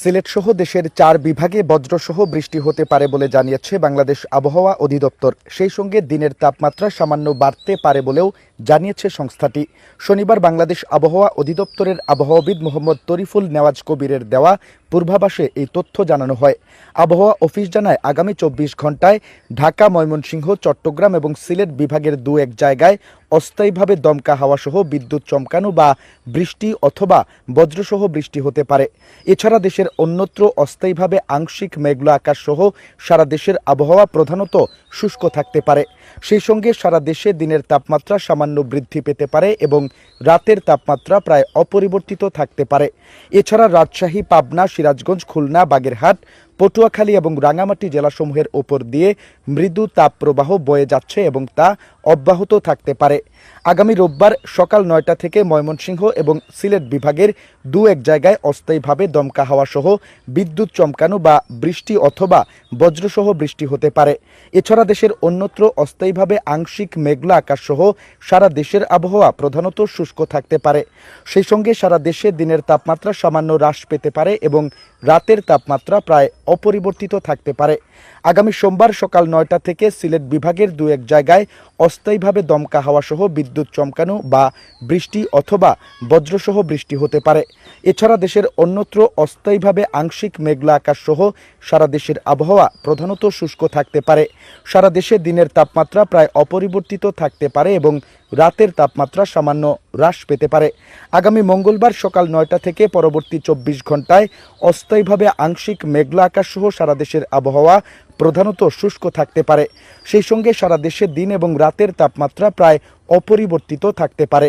সিলেটসহ দেশের চার বিভাগে বজ্রসহ বৃষ্টি হতে পারে বলে জানিয়েছে বাংলাদেশ আবহাওয়া অধিদপ্তর। সেই সঙ্গে দিনের তাপমাত্রা সামান্য বাড়তে পারে বলেও জানিয়েছে সংস্থাটি। শনিবার বাংলাদেশ আবহাওয়া অধিদপ্তরের আবহাওয়াবিদ মোহাম্মদ তরিফুল নেওয়াজ কবিরের দেওয়া পূর্বাভাসে এই তথ্য জানানো হয়। আবহাওয়া অফিস জানায়, আগামী চব্বিশ ঘন্টায় ঢাকা, ময়মনসিংহ, চট্টগ্রাম এবং সিলেট বিভাগের দু এক জায়গায় অস্থায়ীভাবে দমকা হাওয়া সহ বিদ্যুৎ চমকানো বা বৃষ্টি অথবা বজ্রসহ বৃষ্টি হতে পারে। এছাড়া দেশের অন্যত্র অস্থায়ীভাবে আংশিক মেঘলা আকাশ সহ সারা দেশের আবহাওয়া প্রধানত শুষ্ক থাকতে পারে। সেই সঙ্গে সারা দেশে দিনের তাপমাত্রা সামান্য বৃদ্ধি পেতে পারে এবং রাতের তাপমাত্রা প্রায় অপরিবর্তিত থাকতে পারে। এছাড়া রাজশাহী, পাবনা সিরাজগঞ্জ খুলনা বাগেরহাট পটুয়াখালী এবং রাঙামাটি জেলাসমূহের ওপর দিয়ে মৃদু তাপপ্রবাহ বয়ে যাচ্ছে এবং তা অব্যাহত থাকতে পারে। আগামী রোববার সকাল নয়টা থেকে ময়মনসিংহ এবং সিলেট বিভাগের দু এক জায়গায় অস্থায়ীভাবে দমকা হাওয়া সহ বিদ্যুৎ চমকানো বা বৃষ্টি অথবা বজ্রসহ বৃষ্টি হতে পারে। এছাড়া দেশের অন্যত্র অস্থায়ীভাবে আংশিক মেঘলা আকাশ সহ সারা দেশের আবহাওয়া প্রধানত শুষ্ক থাকতে পারে। সেই সঙ্গে সারা দেশে দিনের তাপমাত্রা সামান্য হ্রাস পেতে পারে এবং রাতের তাপমাত্রা প্রায় অপরিবর্তিত থাকতে পারে। আগামী সোমবার সকাল নয়টা থেকে সিলেট বিভাগের দু এক জায়গায় অস্থায়ীভাবে দমকা হাওয়া সহ বিদ্যুৎ চমকানো বা বৃষ্টি অথবা বজ্রসহ বৃষ্টি হতে পারে। এছাড়া দেশের অন্যত্র অস্থায়ীভাবে আংশিক মেঘলা আকাশ সহ সারা দেশের আবহাওয়া প্রধানত শুষ্ক থাকতে পারে। সারা দেশে দিনের তাপমাত্রা প্রায় অপরিবর্তিত থাকতে পারে এবং রাতের তাপমাত্রা সামান্য হ্রাস পেতে পারে। আগামী মঙ্গলবার সকাল নয়টা থেকে পরবর্তী চব্বিশ ঘন্টায় অস্থায়ীভাবে আংশিক মেঘলা আকাশ সহ সারা দেশের আবহাওয়া প্রধানত শুষ্ক থাকতে পারে। সেই সঙ্গে সারা দেশে দিন এবং রাতের তাপমাত্রা প্রায় অপরিবর্তিত থাকতে পারে।